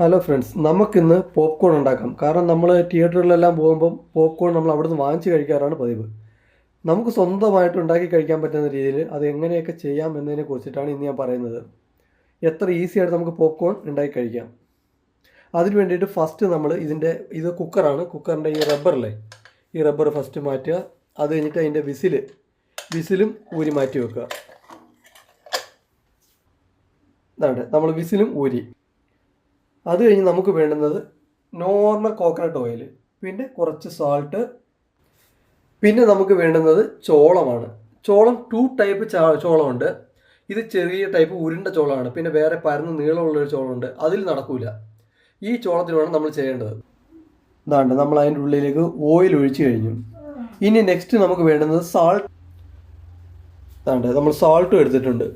Hello friends നമുക്കിന്ന് popcorn ഉണ്ടാക്കാം. കാരണം നമ്മൾ തിയേറ്ററുകളിലെല്ലാം പോകുമ്പം പോപ്കോൺ നമ്മൾ അവിടുന്ന് വാങ്ങിച്ച് കഴിക്കാറാണ് പതിവ്. നമുക്ക് സ്വന്തമായിട്ട് ഉണ്ടാക്കി കഴിക്കാൻ പറ്റുന്ന രീതിയിൽ അത് എങ്ങനെയൊക്കെ ചെയ്യാം എന്നതിനെ കുറിച്ചിട്ടാണ് ഇന്ന് ഞാൻ പറയുന്നത്. എത്ര ഈസി ആയിട്ട് നമുക്ക് പോപ്കോൺ ഉണ്ടാക്കി കഴിക്കാം. അതിന് വേണ്ടിയിട്ട് ഫസ്റ്റ് നമ്മൾ ഇതിന്റെ ഇത് കുക്കറാണ് കുക്കറിന്റെ ഈ റബ്ബറിലെ ഈ റബ്ബർ ഫസ്റ്റ് മാറ്റുക. അത് കഴിഞ്ഞിട്ട് അതിന്റെ വിസിൽ വിസിലും ഊരി മാറ്റി വെക്കുക. ഇതാണ് നമ്മൾ വിസിലും ഊരി. അത് കഴിഞ്ഞ് നമുക്ക് വേണ്ടുന്നത് നോർമൽ കോക്കനട്ട് ഓയിൽ പിന്നെ കുറച്ച് സാൾട്ട് പിന്നെ നമുക്ക് വേണ്ടുന്നത് ചോളമാണ്. ചോളം ടു ടൈപ്പ് ചോളമുണ്ട്. ഇത് ചെറിയ ടൈപ്പ് ഉരുണ്ട ചോളമാണ് പിന്നെ വേറെ പരന്ന് നീളമുള്ളൊരു ചോളമുണ്ട്. അതിൽ നടക്കൂല. ഈ ചോളത്തിൽ വേണം നമ്മൾ ചെയ്യേണ്ടത്. ഇതാണ്ട് നമ്മൾ അതിന്റെ ഉള്ളിലേക്ക് ഓയിൽ ഒഴിച്ചു കഴിഞ്ഞു. ഇനി നെക്സ്റ്റ് നമുക്ക് വേണ്ടുന്നത് സാൾട്ട് ഇതാണ്ട് നമ്മൾ സാൾട്ടും എടുത്തിട്ടുണ്ട്.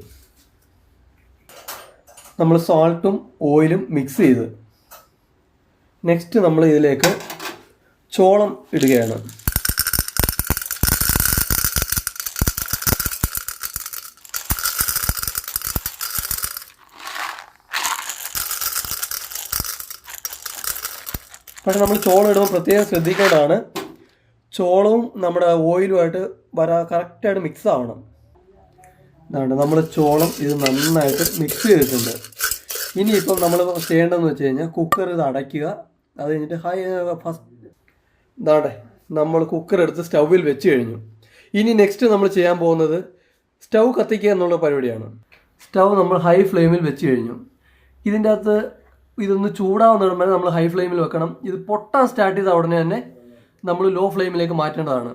നമ്മൾ സോൾട്ടും ഓയിലും മിക്സ് ചെയ്ത്. നെക്സ്റ്റ് നമ്മൾ ഇതിലേക്ക് ചോളം ഇടുകയാണ്. പക്ഷെ നമ്മൾ ചോളം ഇടുമ്പോൾ പ്രത്യേകം ശ്രദ്ധിക്കേണ്ടതാണ് ചോളവും നമ്മുടെ ഓയിലുമായിട്ട് വരാ കറക്റ്റായിട്ട് മിക്സ് ആവണം. ഇതാണ് നമ്മൾ ചോളം ഇത് നന്നായിട്ട് മിക്സ് ചെയ്തിട്ടുണ്ട്. ഇനിയിപ്പം നമ്മൾ ചെയ്യേണ്ടതെന്ന് വെച്ച് കഴിഞ്ഞാൽ കുക്കർ ഇത് അടയ്ക്കുക. അത് കഴിഞ്ഞിട്ട് ഹൈ ഫസ്റ്റ് ഇതാടെ നമ്മൾ കുക്കർ എടുത്ത് സ്റ്റൗവിൽ വെച്ച് കഴിഞ്ഞു. ഇനി നെക്സ്റ്റ് നമ്മൾ ചെയ്യാൻ പോകുന്നത് സ്റ്റൗ കത്തിക്കുക എന്നുള്ള പരിപാടിയാണ്. സ്റ്റൗ നമ്മൾ ഹൈ ഫ്ലെയിമിൽ വെച്ച് കഴിഞ്ഞു. ഇതിന്റെ അകത്ത് ഇതൊന്ന് ചൂടാവുന്നിടം വരെ നമ്മൾ ഹൈ ഫ്ലെയിമിൽ വെക്കണം. ഇത് പൊട്ടാൻ സ്റ്റാർട്ട് ചെയ്ത ഉടനെ തന്നെ നമ്മൾ ലോ ഫ്ലെയിമിലേക്ക് മാറ്റേണ്ടതാണ്.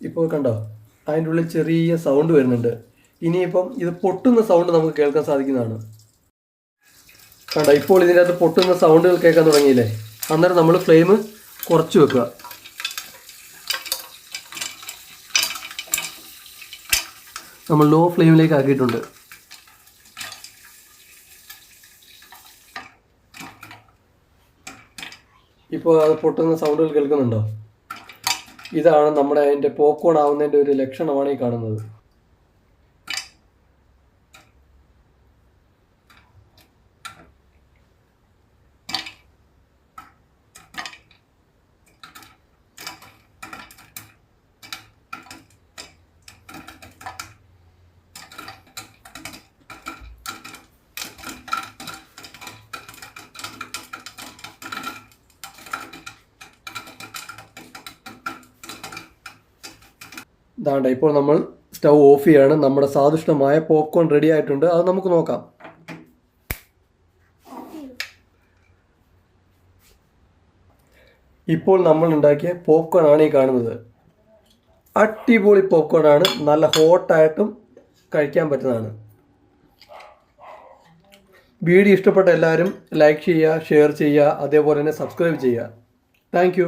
ഇപ്പോൾ കണ്ടോ അതിന്റെ ഉള്ളിൽ ചെറിയ സൗണ്ട് വരുന്നുണ്ട്. ഇനിയിപ്പം ഇത് പൊട്ടുന്ന സൗണ്ട് നമുക്ക് കേൾക്കാൻ സാധിക്കുന്നതാണ്. കണ്ടോ ഇപ്പോൾ ഇതിന്റെ അകത്ത് പൊട്ടുന്ന സൗണ്ടുകൾ കേൾക്കാൻ തുടങ്ങിയില്ലേ? അന്നേരം നമ്മൾ ഫ്ലെയിം കുറച്ച് വെക്കുക. നമ്മൾ ലോ ഫ്ലെയിമിലേക്ക് ആക്കിയിട്ടുണ്ട്. ഇപ്പോൾ അത് പൊട്ടുന്ന സൗണ്ടുകൾ കേൾക്കുന്നുണ്ടോ? ഇതാണ് നമ്മുടെ അതിന്റെ പോപ്കോൺ ആവുന്നതിന്റെ ഒരു ലക്ഷണമാണ് ഈ കാണുന്നത്. ഇതാണ്ട് ഇപ്പോൾ നമ്മൾ സ്റ്റൗ ഓഫ് ചെയ്യാണ്. നമ്മുടെ സ്വാദിഷ്ടമായ പോപ്കോൺ റെഡി ആയിട്ടുണ്ട്. അത് നമുക്ക് നോക്കാം. ഇപ്പോൾ നമ്മൾ ഉണ്ടാക്കിയ പോപ്കോൺ ആണ് ഈ കാണുന്നത്. അടിപൊളി പോപ്കോൺ ആണ് നല്ല ഹോട്ടായിട്ടും കഴിക്കാൻ പറ്റുന്നതാണ്. വീഡിയോ ഇഷ്ടപ്പെട്ട എല്ലാവരും ലൈക്ക് ചെയ്യുക ഷെയർ ചെയ്യുക അതേപോലെ തന്നെ സബ്സ്ക്രൈബ് ചെയ്യുക. താങ്ക്